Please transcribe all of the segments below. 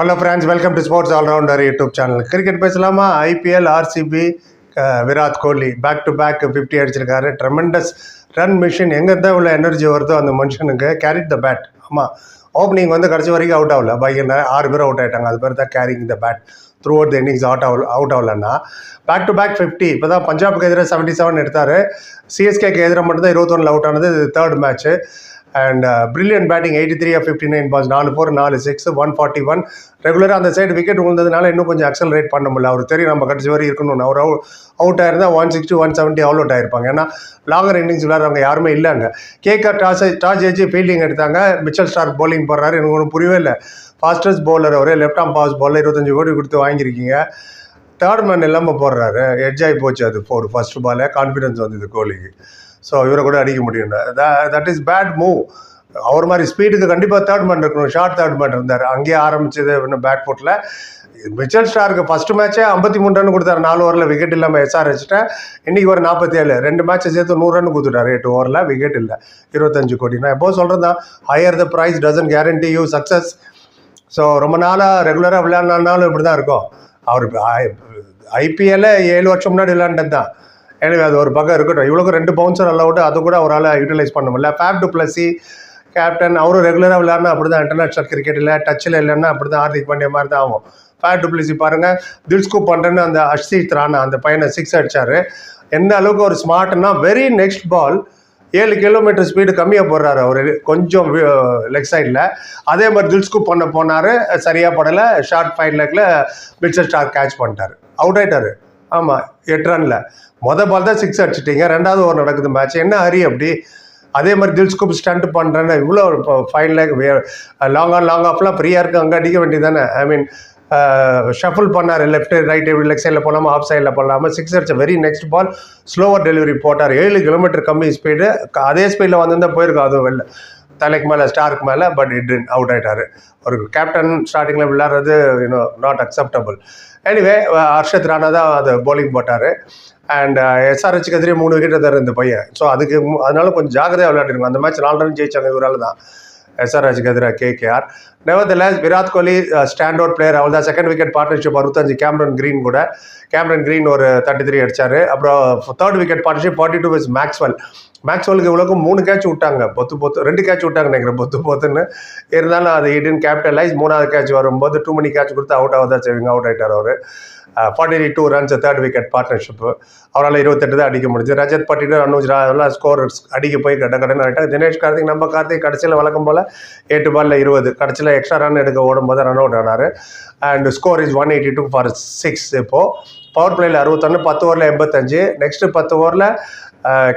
Hello friends welcome to Sports Allrounder YouTube channel cricket பேசலாமா? IPL RCB Virat Kohli back to back fifty அடிச்சிருக்காரு. Tremendous run machine எங்கேருந்தா உள்ள energy வருதோ அந்த மனுஷனுக்கு கேரிட் த பேட் ஆமாம் ஓப்பனிங் வந்து கடைசி வரைக்கும் அவுட் ஆகல. பையன் ஆறு பேர் அவுட் ஆகிட்டாங்க அது பேர் தான் carrying the bat throughout the innings out ஆகல அவுட் ஆகலன்னா பேக் டு பேக் ஃபிஃப்டி இப்போ தான் பஞ்சாபுக்கு எதிராக செவன்ட்டி செவன் எடுத்தார் சிஎஸ்கேக்கு எதிராக மட்டும்தான் இருபத்தொன்னில் அவுட் ஆனது. Third match and brilliant batting eighty three fifty nine balls நாலு ஃபோர் நாலு சிக்ஸ் ஒன் ஃபார்ட்டி ஒன் ரெகுலராக அந்த சைடு விக்கெட் விழுந்ததுனால இன்னும் கொஞ்சம் அக்சலரேட் பண்ண முடியல. அவர் தெரியும் நம்ம கடைசி வரை இருக்கணும்னு. அவர் out ஆயிருந்தால் one sixty one seventy out out ஆயிருப்பாங்க. ஏன்னா லாங்கர் இன்னிங்ஸ் விளாட்றவங்க யாருமே இல்லைங்க. கேகர் டாஸ் டாஸ் ஜெயிச்சு ஃபீல்டிங் எடுத்தாங்க. மிச்சல் ஸ்டார் bowling போடுறாரு. எனக்கு ஒன்றும் புரியவே இல்லை. ஃபாஸ்டஸ்ட் பவுலர் அவரே லெஃப்ட் ஆம் பாஸ் பவுலர் இருபத்தஞ்சு கோடி கொடுத்து வாங்கியிருக்கீங்க. தேர்ட் மேன் இல்லாமல் போடுறாரு. எட்ஜ் ஆகி போச்சு அது. ஃபோர் ஃபர்ஸ்ட் பாலே கான்ஃபிடன்ஸ் வந்தது கோலிக்கு ஸோ இவரை கூட அடிக்க முடியும் தட் இஸ் பேட் மூவ் அவர் மாதிரி ஸ்பீடுக்கு கண்டிப்பாக தேர்ட் மேன் இருக்கணும். ஷார்ட் தேர்ட் மேன் இருந்தார். அங்கேயே ஆரம்பிச்சது இன்னும் பேக் ஃபுட்டில் மிச்சல் ஸ்டாருக்கு ஃபஸ்ட்டு மேட்ச்சே ஐம்பத்தி மூணு ரன் கொடுத்தாரு. நாலு ஓவரில் விக்கெட் இல்லாமல் எஸ்ஆர் வச்சுட்டேன் இன்னைக்கு ஒரு நாற்பத்தி ஏழு ரெண்டு மேட்ச்சை சேர்த்து நூறு ரன் கொடுத்துட்டாரு. எட்டு ஓவரில் விக்கெட் இல்லை. இருபத்தஞ்சு கோடி. நான் எப்போ சொல்கிறது தான் higher the price doesn't guarantee you success so ரொம்ப நாளாக ரெகுலராக விளையாடினாலும் இப்படி தான் இருக்கும். அவர் ஐபிஎல்ல ஏழு வருஷம் முன்னாடி விளையாண்டது தான் எனவே அது ஒரு பக்கம் இருக்கட்டும். இவ்வளோக்கு ரெண்டு பவுன்சர் அலவுட் அது கூட அவரால் யூட்டிலைஸ் பண்ண முடியல. ஃபேப் டு பிளஸி கேப்டன் அவரும் ரெகுலராக விளையாடினா அப்படி தான் இன்டர்நேஷனல் கிரிக்கெட்டில் டச்சில் இல்லைன்னா அப்படி தான் ஹார்திக் பாண்டியா மாதிரி தான் ஆகும். ஃபேப் டுப்ளிசி பாருங்கள் தில்ஸ்கூப் பண்ணுறேன்னு அந்த அர்ஷித் ராணா அந்த பையனை சிக்ஸ் அடிச்சாரு. எந்த அளவுக்கு ஒரு ஸ்மார்ட்னா வெரி நெக்ஸ்ட் பால் ஏழு கிலோமீட்டர் ஸ்பீடு கம்மியாக போடுறாரு அவர். கொஞ்சம் லெக் சைடில் அதே மாதிரி தில்ஸ்கூப் பண்ண போனார் சரியாக படலை. ஷார்ட் ஃபைன் லெக்கில் மிச்சர் ஸ்டார் கேட்ச் பண்ணிட்டார். அவுட் ஆகிட்டார் ஆமாம் எட்டு ரனில். மொதல் பால் தான் சிக்ஸ் அடிச்சிட்டீங்க. ரெண்டாவது ஓவர் நடக்குது மேட்ச் என்ன ஹரி அப்படி? அதே மாதிரி தில்ஸ்கூப் ஸ்டண்ட் பண்ணுறேன்னு இவ்வளோ fine leg long on long ஆஃப்லாம் ஃப்ரீயாக இருக்குது அங்கே அடிக்க வேண்டியதானே ஐ மீன் ஷஃபிள் பண்ணார். லெஃப்ட் ரைட் எப்படி லெக் சைடில் போகலாமா ஆஃப் சைடில் போகலாமா சிக்ஸ் அடிச்ச very next ball slower delivery போட்டார். ஏழு கிலோமீட்டர் கம்மி ஸ்பீடு அதே ஸ்பீடில் வந்திருந்தால் போயிருக்கோம். அதுவும் வெளில. தலைக்கு மேலே ஸ்டாருக்கு மேலே பட் இட் அவுட் ஆகிட்டார் ஒரு கேப்டன் ஸ்டார்டிங்கில் விளையாடுறது you know not acceptable anyway Harshit Rana தான் அதை போலிங் போட்டார். அண்ட் எஸ்ஆர்ஹெச்சுக்கு uh, எதிரே மூணு விக்கெட் தர இந்த பையன். ஸோ அதுக்கு அதனால கொஞ்சம் ஜாகிரதையாக விளையாடிருக்கும் அந்த மேட்ச் நாலு ரன் ஜெயிச்சாங்க இவரால் தான். எஸ்ஆர்ஹெச்சுக்கு எதிராக KKR nevertheless Virat Kohli stand out player அவள் தான் செகண்ட் விக்கெட் பார்ட்னர்ஷிப் அறுபத்தஞ்சு கேமரன் கிரீன் கூட. கேமரன் கிரீன் ஒரு தேர்ட்டி த்ரீ அடிச்சார். அப்புறம் third wicket partnership forty two is Maxwell மேக்ஸ்வெலுக்கு இவ்வளோக்கும் மூணு கேட்ச் விட்டாங்க. பொத்து பொத்து ரெண்டு கேட்ச் விட்டாங்க நினைக்கிறேன் பொத்து பொத்துன்னு. இருந்தாலும் அது இடன் கேபிட்டலைஸ் மூணாவது கேட்ச் வரும்போது டூ மணி கேட்ச் கொடுத்து அவுட் ஆகுதா சேவிங் அவுட் ஆகிட்டார் அவர். Forty two runs third wicket partnership அவரால் இருபத்தெட்டு தான் அடிக்க முடிஞ்சு ரஜத் பட்டினர் அனுஜ் ரா ஸ்கோர் அடிக்க போய் கட்ட கடன் ஆகிட்டாங்க தினேஷ் கார்த்திக் நம்ம கார்த்திக் கடைசியில் வழக்கம் போல் எட்டு பாலில் இருபது. கடைசியில் எக்ஸ்ட்ரா ரன் எடுக்க ஓடும்போது ரன் அவுட் ஆனார். And score is one eighty two for six இப்போது பவர் பிளேயில் அறுபத்தொன்று பத்து ஓவரில் எண்பத்தஞ்சு. நெக்ஸ்ட்டு பத்து ஓவரில்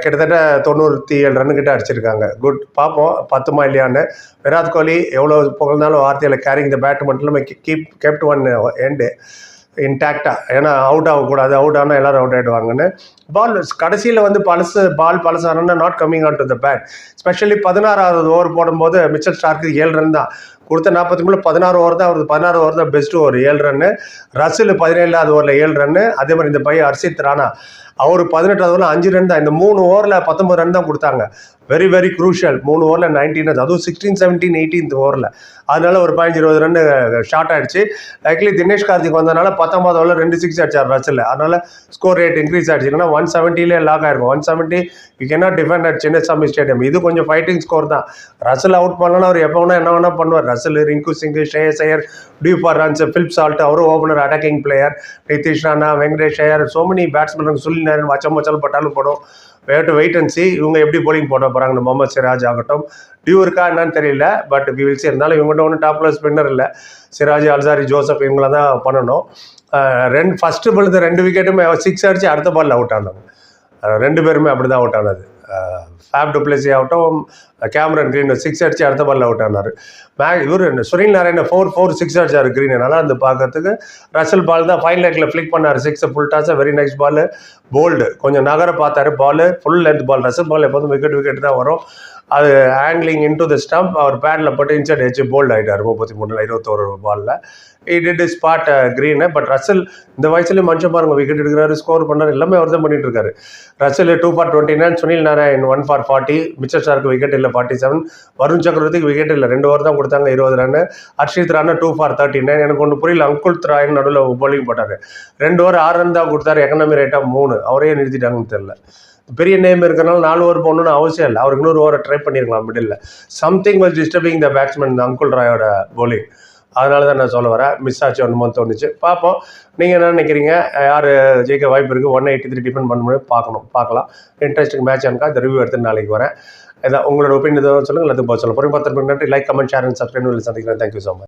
கிட்டத்தட்ட தொண்ணூற்றி ஏழு ரன் கிட்ட அடிச்சிருக்காங்க. குட் பார்ப்போம் பத்துமா இல்லையான்னு. விராட் கோலி எவ்வளோ புகழ்ந்தாலும் வார்த்தையில் கேரிங் த பேட் மட்டும் கீப் கெப்ட் ஒன் எண்டு இன்டாக்டாக ஏன்னா அவுட் ஆகக்கூடாது. அவுட் ஆனால் எல்லோரும் அவுட் ஆகிடுவாங்கன்னு பால் கடைசியில் வந்து பழசு ball பழசானா not coming out to the bat specially பதினாறாவது ஓவர் போடும்போது மிச்சல் ஸ்டார்க்கு ஏழு ரன் தான். கொடுத்த நாற்பத்தி மூணு பதினாறு ஓவர் தான் அவருக்கு பதினாறு ஓவர் தான் பெஸ்ட் ஓவர் ஏழு ரன்னு ரசில் பதினேழாவது ஓவரில் ஏழு ரன்னு அதே மாதிரி இந்த பையன் ஹர்ஷித் ராணா. அவர் பதினெட்டாவது ஓவரில் அஞ்சு ரன் தான். இந்த மூணு ஓவரில் பத்தொம்பது ரன் தான் கொடுத்தாங்க. வெரி வெரி குரூஷியல் மூணு ஓவரில் நைன்டீன் அதுவும் சிக்ஸ்டீன் செவன்டீன் எயிட்டீன்த் ஓவரில் அதனால ஒரு பதினஞ்சு இருபது ரன் ஷார்ட் ஆயிடுச்சு. லைக்லி தினேஷ் கார்த்திக் வந்தனால பத்தொம்பது ஓவரில் ரெண்டு சிக்ஸ் அடிச்சார் ரசில். அதனால ஸ்கோர் ரேட் இன்க்ரீஸ் ஆயிடுச்சு. இல்லைன்னா ஒன் செவன்ட்டிலே லாக் ஆயிருக்கும். One seventy you cannot defend at Chinnaswamy stadium இது கொஞ்சம் ஃபைட்டிங் ஸ்கோர் தான். ரசில் அவுட் பண்ணலன்னா அவர் எப்போ வேணா என்ன வேணா பண்ணுவார். Russell Rinku Singh Shreyas Iyer due for runs Philip Salt அவரும் opener attacking player Nitish Rana Venkatesh Iyer so many batsman சுல்லினாரன் வச்சம் வச்சாலும் பட்டாலும் போடும் வேட்டு வெயிட் அண்ட் சி இவங்க எப்படி போலிங் போட போகிறாங்க முகமது சிராஜ் ஆகட்டும். டியூ இருக்கா என்னன்னு தெரியல பட் வி வில் சி இருந்தாலும் இவங்ககிட்ட ஒன்றும் டாப்ல ஸ்பின்னர் இல்லை. சிராஜ் அல்சாரி ஜோசப் இவங்கள தான் பண்ணணும். ரெண்டு ஃபஸ்ட்டு விழுந்த ரெண்டு விக்கெட்டுமே சிக்ஸ் அடிச்சு அடுத்த பால்ல அவுட் ஆனாங்க ரெண்டு பேருமே அப்படி தான் அவுட் ஆனது. ஃபேப் டுப்ளசி ஆகட்டும் கேமரன் க்ரீன் சிக்ஸ் அடிச்சு அடுத்த பால்ல அவுட் ஆனார். மே இவர் Sunil Narayana four four six அடிச்சார் கிரீன் நல்லா இருந்து பார்க்கறதுக்கு ரசல் பால் தான் ஃபைன் லேக்கில் ஃப்ளிக் பண்ணார். சிக்ஸ் ஃபுல் டாஸாக வெரி நெக்ஸ்ட் பால் போல்டு கொஞ்சம் நகர பார்த்தாரு ball full length ball Russell ball எப்போதும் விக்கெட் விக்கெட் தான் வரும். அது ஆங்கிலிங் இன்டு த ஸ்டம்ப் அவர் பேட்டில் போட்டு இன்சைட் ஹெச் போல்ட் ஆகிட்டார் முப்பத்தி மூணில் இருபத்தோரு பாலில் it it is spot Green but Russell இந்த வயசுலேயும் மனுஷன் பாருங்க விக்கெட் எடுக்கிறாரு ஸ்கோர் பண்ணார் எல்லாமே அவர் தான் பண்ணிட்டு இருக்காரு. Russell two for twenty nine Sunil Narayan one for forty Mitchell ஷாருக்கு wicket இல்லை ஃபார்ட்டி செவன் வருண் சக்கரவர்த்திக்கு விக்கெட் இல்லை ரெண்டு ஓவர் தான் கொடுத்தாங்க இருபது run Harshit Rana two for thirty nine எனக்கு ஒன்று புரியல அங்குல் ராயன் நடுவில் போலிங் போட்டார். ரெண்டு ஓவர் ஆறு ரன் தான் கொடுத்தாரு எக்கனாமி ரேட்டாக மூணு அவரே நிறுத்திட்டாங்கன்னு தெரியல. பெரிய நேம் இருக்கிறனால நாலு ஓவர் போகணும்னு அவசியம் இல்லை. அவருக்கு இன்னொரு ஓவரை ட்ரை பண்ணியிருக்கலாம் middle something was disturbing the batsman Angul ராயோட போலிங் அதனால தான் நான் சொல்ல வரேன். மிஸ் ஆச்சு ஒன்று தோணுச்சு பார்ப்போம். நீங்கள் என்ன நினைக்கிறீங்க? யார் ஜெயிக்க வாய்ப்பு இருக்குது ஒன் எயிட்டி த்ரீ டிஃபெண்ட் பண்ண முடியும்? பார்க்கணும். பார்க்கலாம். இன்ட்ரெஸ்டிங் மேட்ச் எனக்கா அந்த ரிவ்யூ எடுத்து நாளைக்கு வரேன். இதான் உங்களோட ஒப்பீனியன் சொல்லுங்கள் எல்லாத்துக்கும் போக சொல்லுங்கள் போகிறேன் பத்து நன்றி. Like comment share and subscribe சந்திக்கிறேன். Thank you so much